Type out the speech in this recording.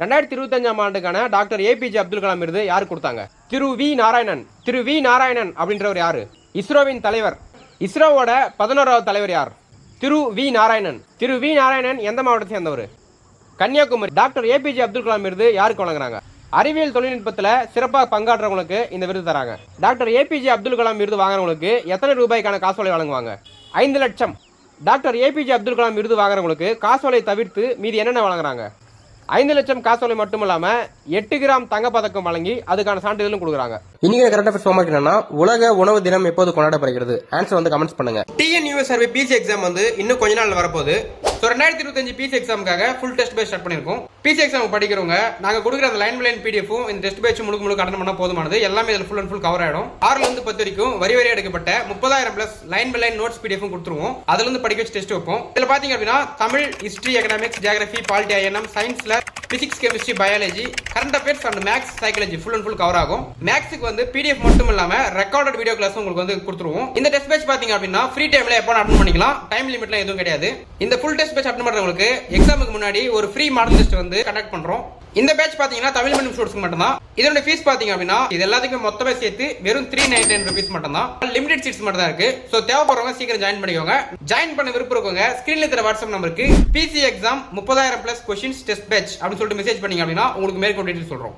ரெண்டாயிரத்தி இருபத்தஞ்சாம் ஆண்டுக்கான டாக்டர் ஏபிஜே அப்துல் கலாம் விருது யார் கொடுத்தாங்க? திரு வி நாராயணன். திரு வி நாராயணன் அப்படின்றவர் யாரு? இஸ்ரோவின் தலைவர். இஸ்ரோவோட பதினோராவது தலைவர் யார்? திரு வி நாராயணன். திரு வி நாராயணன் எந்த மாவட்டத்தை சேர்ந்தவர்? கன்னியாகுமரி. டாக்டர் ஏபிஜே அப்துல் கலாம் விருது யாருக்கு வழங்குறாங்க? அறிவியல் தொழில்நுட்பத்தில் சிறப்பாக பங்காற்றவங்களுக்கு இந்த விருது தராங்க. டாக்டர் ஏபிஜே அப்துல் கலாம் விருது வாங்குறவங்களுக்கு எத்தனை ரூபாய்க்கான காசோலை வழங்குவாங்க? ஐந்து லட்சம். டாக்டர் ஏபிஜே அப்துல் கலாம் விருது வாங்குறவங்களுக்கு காசோலை தவிர்த்து மீதி என்னென்ன வழங்குறாங்க? ஐந்து லட்சம் காசோலை மட்டும் இல்லாம எட்டு கிராம் தங்கப்பதக்கம் வழங்கி அதுக்கான சான்றிதழும் கொடுக்குறாங்க. இன்னைக்கு கரெக்ட் அஃபேர்ஸ் ஹோம்ஒர்க் என்னன்னா உலக உணவு தினம் எப்போது கொண்டாடப்படுகிறது? ஆன்சர் வந்து கமெண்ட்ஸ் பண்ணுங்க. டிஎன்யூ சர்வே பிசி எக்ஸாம் வந்து இன்னும் கொஞ்ச நாள் வரப்போகுது. ஸோ ரெண்டாயிரத்தி இருபத்தஞ்சு பிசி எக்ஸாமுக்காக ஃபுல் டெஸ்ட் பேஸ் ஸ்டார்ட் பண்ணியிருக்கோம். பிசி எக்ஸாம் படிக்கிறவங்க நாங்கள் கொடுக்குற அந்த லைன் லைன் பிடிஎஃபும் இந்த டெஸ்ட் பேட்ச் முழுக்க முழுக்க அட்டன் பண்ணால் போதுமானது. எல்லாமே இதில் ஃபுல் அண்ட் ஃபுல் கவர் ஆகிடும் ஆறுலேருந்து பத்து வரைக்கும் வரி வரி எடுக்கப்பட்ட முப்பதாயிரம் plus line by line notes PDF கொடுத்துருவோம் அதுலேருந்து படிக்க வச்சு டெஸ்ட் வைப்போம். இதில் பார்த்தீங்க அப்படின்னா Tamil history economics geography polity INM சயின்ஸில் physics chemistry biology current affairs and maths psychology full and full cover ஆகும். மேக்ஸுக்கு வந்து பிடிஎஃப் மட்டும் இல்லாம ரெக்கார்டட் வீடியோ கிளாஸ் உங்களுக்கு வந்து கொடுத்துருவோம். இந்த டெஸ்ட் பேட்ச் பார்த்தீங்க அப்படின்னா ஃப்ரீ டைம்ல எப்போ அட்டன் பண்ணிக்கலாம். டைம் லிமிட்லாம் எதுவும் கிடையாது. இந்த ஃபுல் டெஸ்ட் பேட்ச் அட்டன் பண்றவங்களுக்கு எக்ஸாமுக்கு முன்னாடி ஒரு ஃப்ரீ மாடல் டெஸ்ட் வந்து கண்டக்ட் பண்றோம். இந்த பேட்ச் பாத்தீங்கன்னா தமிழ் மீடியம் ஸ்டூடெண்ட்ஸ்க்கு மட்டும் தான் இதோட ஃபீஸ் பாத்தீங்க அப்படின்னா இது எல்லாத்துக்கும் மொத்தமே சேர்த்து வெறும் த்ரீ நைன் நைன் ருபீஸ் மட்டும் தான் லிமிடெட் சீட்ஸ் மட்டும் தான் இருக்கு. ஸோ தேவைப்படுறவங்க சீக்கிரம் ஜாயின் பண்ணிக்கோங்க. ஜாயின் பண்ண விருப்பம் இருக்கவங்க ஸ்கிரீன்ல இருக்கிற வாட்ஸ்அப் நம்பருக்கு பிசி எக்ஸாம் முப்பதாயிரம் பிளஸ் கொஸ்டின்ஸ் டெஸ்ட் பேட்ச் அப்படின்னு சொல்லிட்டு மெசேஜ் பண்ணீங்க அப்படின்னா உங்களுக்கு மேற்கொண்டு டீட்டெயில் சொல்றோம்.